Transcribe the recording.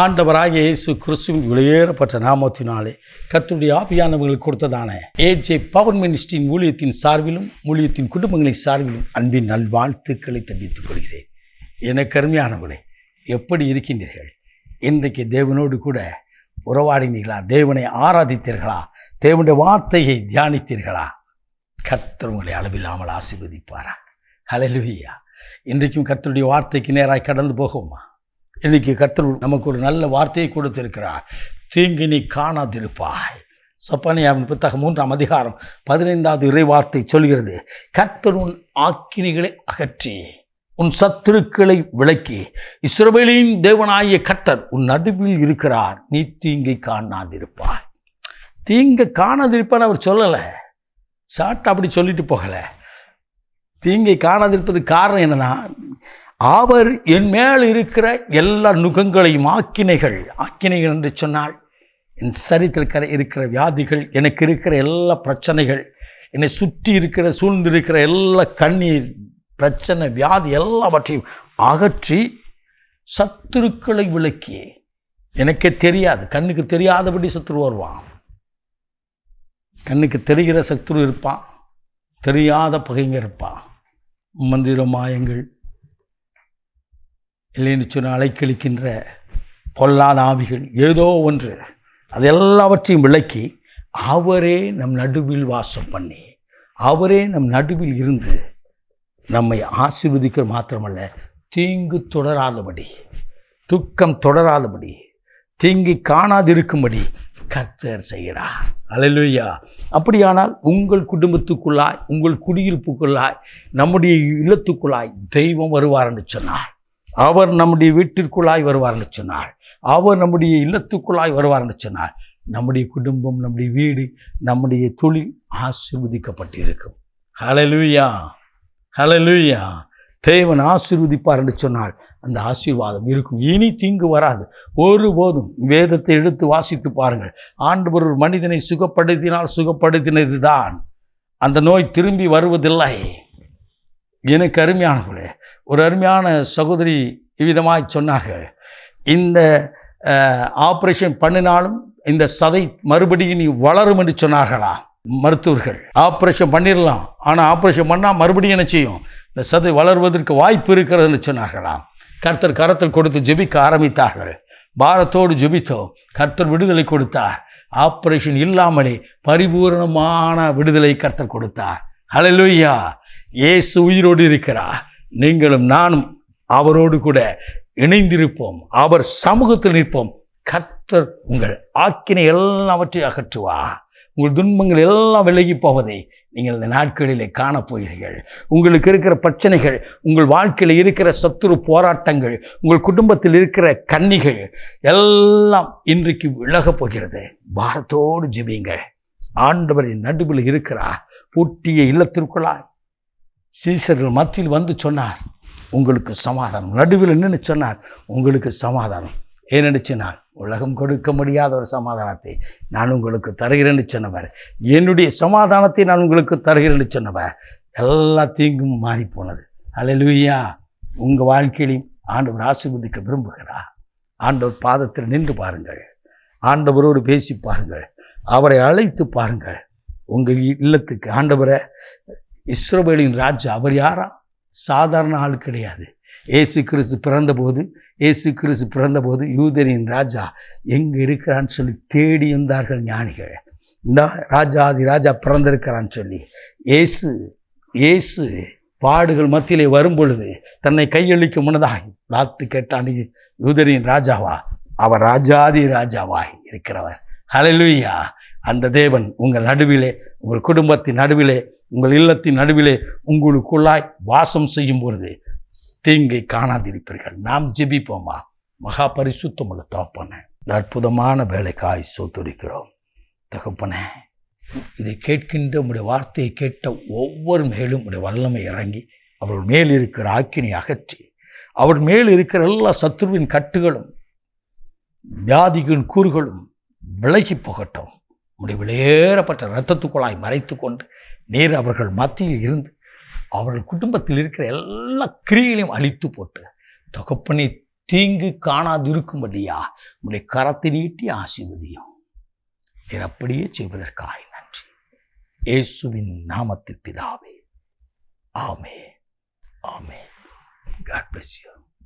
ஆண்டவராக இயேசு கிறிஸ்துவின் வெளியேறப்பட்ட நாமத்தினாலே கத்துடைய ஆபியானவர்கள் கொடுத்ததான ஏஜே பவர் மினிஸ்டரின் ஊழியத்தின் சார்பிலும் ஊழியத்தின் குடும்பங்களின் சார்பிலும் அன்பின் நல்வாழ்த்துக்களை தெரிவித்துக் கொள்கிறேன். என கருமையானவர்களே எப்படி இருக்கின்றீர்கள்? இன்றைக்கு தேவனோடு கூட உறவாடினீர்களா? தேவனை ஆராதித்தீர்களா? தேவனுடைய வார்த்தையை தியானித்தீர்களா? கர்த்தர் உங்களை அளவில்லாமல் ஆசீர்வதிப்பாரா? ஹலலுவியா இன்றைக்கும் கத்தருடைய வார்த்தைக்கு நேராக கடந்து போகுமா? இன்னைக்கு கர்த்தர் நமக்கு ஒரு நல்ல வார்த்தையை கொடுத்திருக்கிறார். தீங்கு நீ காணாதிருப்பாய். சப்பனியாவின் புத்தகம் மூன்றாம் அதிகாரம் பதினைந்தாவது இறை வார்த்தை சொல்கிறது கர்த்தர் உன் ஆக்கினிகளை அகற்றி உன் சத்துருக்களை விளக்கி இஸ்ரோவேலின் தேவனாகிய கர்த்தர் உன் நடுவில் இருக்கிறார். நீ தீங்கை காணாதிருப்பாய். தீங்கை காணாதிருப்பான்னு அவர் சொல்லலை. ஷார்ட் அப்படி சொல்லிட்டு போகலை. தீங்கை காணாதிருப்பது காரணம் என்னன்னா அவர் என் மேல் இருக்கிற எல்லா நுகங்களையும் ஆக்கினைகள். ஆக்கினைகள் என்று சொன்னால் என் சரித்திருக்கிற இருக்கிற வியாதிகள் எனக்கு இருக்கிற எல்லா பிரச்சனைகள் என்னை சுற்றி இருக்கிற சூழ்ந்திருக்கிற எல்லா கண்ணீர் பிரச்சனை வியாதி எல்லாவற்றையும் அகற்றி சத்துருக்களை விளக்கி எனக்கே தெரியாது கண்ணுக்கு தெரியாதபடி சத்துரு வருவான். கண்ணுக்கு தெரிகிற சத்துரு இருப்பான் தெரியாத பகைங்க இருப்பான். மந்திர மாயங்கள் இல்லைன்னு சொன்ன அலைக்கழிக்கின்ற பொல்லாத ஆவிகள் ஏதோ ஒன்று. அது எல்லாவற்றையும் விளக்கி அவரே நம் நடுவில் வாசம் பண்ணி அவரே நம் நடுவில் இருந்து நம்மை ஆசீர்வதிக்க மாத்திரமல்ல தீங்கு தொடராதபடி துக்கம் தொடராதபடி தீங்கி காணாதிருக்கும்படி கர்த்தர் செய்கிறார். அல்லேலூயா அப்படியானால் உங்கள் குடும்பத்துக்குள்ளாய் உங்கள் குடியிருப்புக்குள்ளாய் நம்முடைய இல்லத்துக்குள்ளாய் தெய்வம் வருவார் என்று சொன்னார். அவர் நம்முடைய வீட்டிற்குள்ளாய் வருவார்னு என்று சொன்னார் அவர் நம்முடைய இல்லத்துக்குள்ளாய் வருவார்னு என்று சொன்னார் நம்முடைய குடும்பம் நம்முடைய வீடு நம்முடைய தொழில் ஆசிர்வதிக்கப்பட்டிருக்கும். இருக்கும் ஹalleluya தேவன் ஆசீர்வதிப்பார் என்று சொன்னால் அந்த ஆசீர்வாதம் இருக்கும். இனி தீங்கு வராது. ஒருபோதும் வேதத்தை எடுத்து வாசித்து பாருங்கள். ஆண்டவர் ஒரு மனிதனை சுகப்படுத்தினால் சுகப்படுத்தினது தான் அந்த நோய் திரும்பி வருவதில்லை. எனக்கு அருமையானவர்களே ஒரு அருமையான சகோதரி இவ்விதமாய் சொன்னார்கள். இந்த ஆப்ரேஷன் பண்ணினாலும் இந்த சதை மறுபடியும் நீ வளரும் என்று சொன்னார்களா? மருத்துவர்கள் ஆப்ரேஷன் பண்ணிடலாம் ஆனால் ஆப்ரேஷன் பண்ணால் மறுபடியும் என்ன செய்யும்? இந்த சதை வளர்வதற்கு வாய்ப்பு இருக்கிறதுன்னு சொன்னார்களாம் கர்த்தர் கரத்தில் கொடுத்து ஜெபிக்க ஆரம்பித்தார்கள். பாரத்தோடு ஜெபித்தோம். கர்த்தர் விடுதலை கொடுத்தார். ஆப்ரேஷன் இல்லாமலே பரிபூரணமான விடுதலை கர்த்தர் கொடுத்தார். ஹalleluya. ஏசு உயிரோடு இருக்கிறார். நீங்களும் நானும் அவரோடு கூட இணைந்திருப்போம். அவர் சமூகத்தில் நிற்போம். கர்த்தர் உங்கள் ஆக்கினை எல்லாவற்றையும் அகற்றுவா. உங்கள் துன்பங்கள் எல்லாம் விலகி போவதை நீங்கள் இந்த நாட்களிலே காணப்போகிறீர்கள் உங்களுக்கு இருக்கிற பிரச்சனைகள் உங்கள் வாழ்க்கையில் இருக்கிற சத்துரு போராட்டங்கள் உங்கள் குடும்பத்தில் இருக்கிற கன்னிகள் எல்லாம் இன்றைக்கு விலகப் போகிறது. பாரத்தோடு ஜெபியுங்கள். ஆண்டவரின் நடுவில் இருக்கிறா பூட்டிய இல்லத்திற்குள்ளாய். சீசர்கள் மத்தியில் வந்து சொன்னார் உங்களுக்கு சமாதானம். நடுவில் நின்று சொன்னார் உங்களுக்கு சமாதானம். ஏனென்று சொன்னார் உலகம் கொடுக்க முடியாத ஒரு சமாதானத்தை நான் உங்களுக்கு தருகிறேன்னு சொன்னவர். என்னுடைய சமாதானத்தை நான் உங்களுக்கு தருகிறேன்னு சொன்னவர். எல்லா தீங்கும் மாறி போனது அல்லேலூயா உங்கள் வாழ்க்கையிலையும் ஆண்டவர் ஆசிர்வதிக்க விரும்புகிறார் ஆண்டவர் பாதத்தில் நின்று பாருங்கள். ஆண்டவரோடு பேசி பாருங்கள். அவரை அழைத்து பாருங்கள். உங்கள் இல்லத்துக்கு ஆண்டவரை இஸ்ரோபேலின் ராஜா அவர் யாரா? சாதாரண ஆள் கிடையாது. ஏசு கிறிஸ்து பிறந்தபோது ஏசு கிறிஸ்து பிறந்தபோது யூதரின் ராஜா எங்கே இருக்கிறான்னு சொல்லி தேடி இருந்தார்கள் ஞானிகள். இந்த ராஜாதி ராஜா பிறந்திருக்கிறான்னு சொல்லி ஏசு ஏசு பாடுகள் மத்தியிலே வரும் பொழுது தன்னை கையளிக்க முன்னதாக பார்த்து கேட்டான் யூதரின் ராஜாவா? அவர் ராஜாதி ராஜாவாய் இருக்கிறவர். ஹலலுயா அந்த தேவன் உங்கள் நடுவிலே உங்கள் குடும்பத்தின் நடுவிலே உங்கள் இல்லத்தின் நடுவிலே உங்களுக்குள்ளாய் வாசம் செய்யும் பொழுது தீங்கை காணாதிருப்பீர்கள். நாம் ஜெபிப்போமா? மகா பரிசுத்தமுள்ள தகப்பனே இந்த அற்புதமான வேலைக்காய் சோத்துரிக்கிறோம். தகப்பனே இதை கேட்கின்ற உடைய வார்த்தையை கேட்ட ஒவ்வொரு மேலும் உடைய வல்லமை இறங்கி அவர்கள் மேல் இருக்கிற ஆக்கினை அகற்றி அவர் மேல் இருக்கிற எல்லா சத்ருவின் கட்டுகளும் வியாதிகளின் கூறுகளும் விலகி போகட்டும். உடைய வெளியேறப்பட்ட இரத்தத்துக்குள்ளாய் மறைத்து கொண்டு நேர் அவர்கள் மத்தியில் இருந்து அவர்கள் குடும்பத்தில் இருக்கிற எல்லா கிரியைகளையும் அழித்து போட்டு தகப்பனை தீங்கு காணாதிருக்கும்படியா உடைய கரத்தை நீட்டி ஆசிர்வதியும். நீர் அப்படியே செய்வதற்காக நன்றி. இயேசுவின் நாமத்தில் பிதாவே. ஆமே ஆமே காட் பிளஸ் யூ